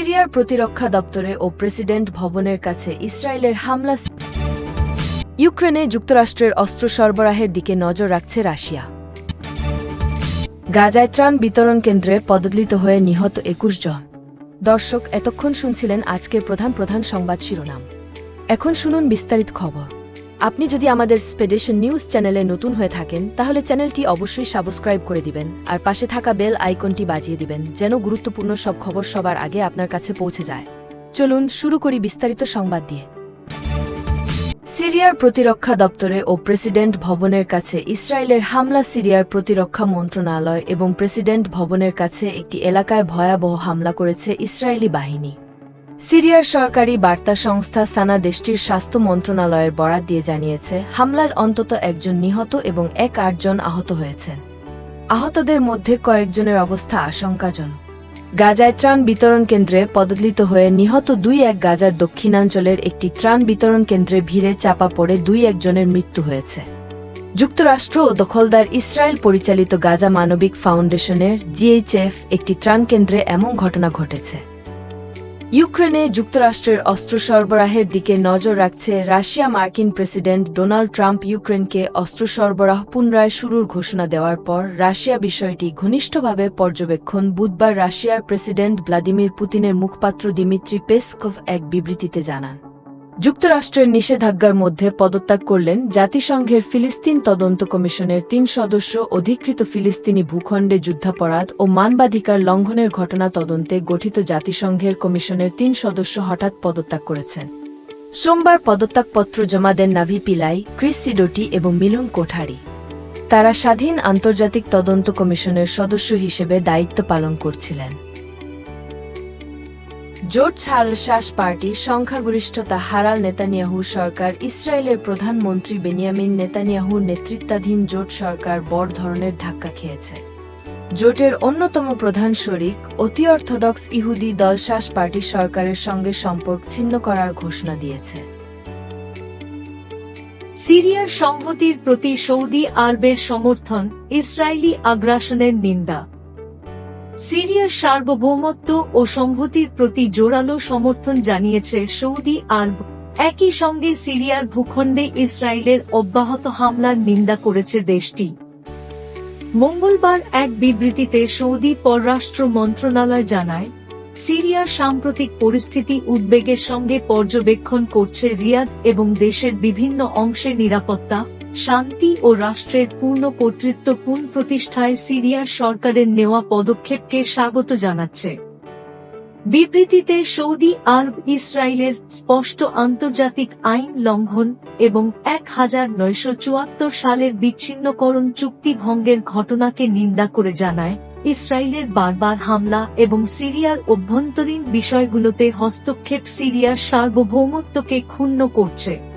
সিরিয়ার প্রতিরক্ষা দপ্তরে ও প্রেসিডেন্ট ভবনের কাছে ইসরায়েলের হামলা ইউক্রেনে যুক্তরাষ্ট্রের অস্ত্র সরবরাহের দিকে নজর রাখছে রাশিয়া। গাজায় ত্রাণ বিতরণ কেন্দ্রে পদদলিত হয়ে নিহত একুশ জন। দর্শক, এতক্ষণ শুনছিলেন আজকের প্রধান প্রধান সংবাদ শিরোনাম। এখন শুনুন বিস্তারিত খবর। আপনি যদি আমাদের স্পেডেশন নিউজ চ্যানেলে নতুন হয়ে থাকেন, তাহলে চ্যানেলটি অবশ্যই সাবস্ক্রাইব করে দিবেন, আর পাশে থাকা বেল আইকনটি বাজিয়ে দিবেন, যেন গুরুত্বপূর্ণ সব খবর সবার আগে আপনার কাছে পৌঁছে যায়। চলুন শুরু করি বিস্তারিত সংবাদ দিয়ে। সিরিয়ার প্রতিরক্ষা দপ্তরে ও প্রেসিডেন্ট ভবনের কাছে ইসরায়েলের হামলা সিরিয়ার প্রতিরক্ষা মন্ত্রণালয় এবং প্রেসিডেন্ট ভবনের কাছে একটি এলাকায় ভয়াবহ হামলা করেছে ইসরায়েলি বাহিনী। সিরিয়ার সরকারি বার্তা সংস্থা সানা দেশটির স্বাস্থ্য মন্ত্রণালয়ের বরাত দিয়ে জানিয়েছে, হামলায় অন্তত একজন নিহত এবং এক আটজন আহত হয়েছেন। আহতদের মধ্যে কয়েকজনের অবস্থা আশঙ্কাজনক। গাজায় ত্রাণ বিতরণ কেন্দ্রে পদদলিত হয়ে নিহত দুই এক গাজার দক্ষিণাঞ্চলের একটি ত্রাণ বিতরণ কেন্দ্রে ভিড়ে চাপা পড়ে দুই একজনের মৃত্যু হয়েছে। যুক্তরাষ্ট্র ও দখলদার ইসরায়েল পরিচালিত গাজা মানবিক ফাউন্ডেশনের জিএইচএফ একটি ত্রাণ কেন্দ্রে এমন ঘটনা ঘটেছে। ইউক্রেনে যুক্তরাষ্ট্রের অস্ত্র সরবরাহের দিকে নজর রাখছে রাশিয়া মার্কিন প্রেসিডেন্ট ডোনাল্ড ট্রাম্প ইউক্রেনকে অস্ত্র সরবরাহ পুনরায় শুরুর ঘোষণা দেওয়ার পর রাশিয়া বিষয়টি ঘনিষ্ঠভাবে পর্যবেক্ষণ বুধবার রাশিয়ার প্রেসিডেন্ট ভ্লাদিমির পুতিনের মুখপাত্র দিমিত্রি পেসকভ এক বিবৃতিতে জানান। যুক্তরাষ্ট্রের নিষেধাজ্ঞার মধ্যে পদত্যাগ করলেন জাতিসংঘের ফিলিস্তিন তদন্ত কমিশনের তিন সদস্য, অধিকৃত ফিলিস্তিনি ভূখণ্ডে যুদ্ধাপরাধ ও মানবাধিকার লঙ্ঘনের ঘটনা তদন্তে গঠিত জাতিসংঘের কমিশনের তিন সদস্য হঠাৎ পদত্যাগ করেছেন। সোমবার পদত্যাগপত্র জমা দেন নাভি পিলাই, ক্রিস সিডোটি এবং মিলন কোঠারি। তারা স্বাধীন আন্তর্জাতিক তদন্ত কমিশনের সদস্য হিসেবে দায়িত্ব পালন করছিলেন। জোট ছালশ্বাস পার্টি সংখ্যাগরিষ্ঠতা হারাল নেতানিয়াহু সরকার, ইসরায়েলের প্রধানমন্ত্রী বেনিয়ামিন নেতানিয়াহুর নেতৃত্বাধীন জোট সরকার বড় ধরনের ধাক্কা খেয়েছে। জোটের অন্যতম প্রধান শরিক, অতি অর্থোডক্স ইহুদি দল শাস পার্টি সরকারের সঙ্গে সম্পর্ক ছিন্ন করার ঘোষণা দিয়েছে। সিরিয়ার সংহতির প্রতি সৌদি আরবের সমর্থন, ইসরায়েলি আগ্রাসনের নিন্দা। সিরিয়ার সার্বভৌমত্ব ও সংহতির প্রতি জোরালো সমর্থন জানিয়েছে সৌদি আরব। একই সঙ্গে সিরিয়ার ভূখণ্ডে ইসরায়েলের অব্যাহত হামলার নিন্দা করেছে দেশটি। মঙ্গলবার এক বিবৃতিতে সৌদি পররাষ্ট্র মন্ত্রণালয় জানায়, সিরিয়ার সাম্প্রতিক পরিস্থিতি উদ্বেগের সঙ্গে পর্যবেক্ষণ করছে রিয়াদ এবং দেশের বিভিন্ন অংশে নিরাপত্তা শান্তি ও রাষ্ট্রের পূর্ণ কর্তৃত্ব পুন প্রতিষ্ঠায় সিরিয়ার সরকারের নেওয়া পদক্ষেপকে স্বাগত জানাচ্ছে। বিবৃতিতে সৌদি আরব ইসরায়েলের স্পষ্ট আন্তর্জাতিক আইন লঙ্ঘন এবং এক হাজার নয়শো চুয়াত্তর সালের বিচ্ছিন্নকরণ চুক্তি ভঙ্গের ঘটনাকে নিন্দা করে জানায়, ইসরায়েলের বারবার হামলা এবং সিরিয়ার অভ্যন্তরীণ বিষয়গুলোতে হস্তক্ষেপ সিরিয়ার সার্বভৌমত্বকে ক্ষুণ্ণ করছে।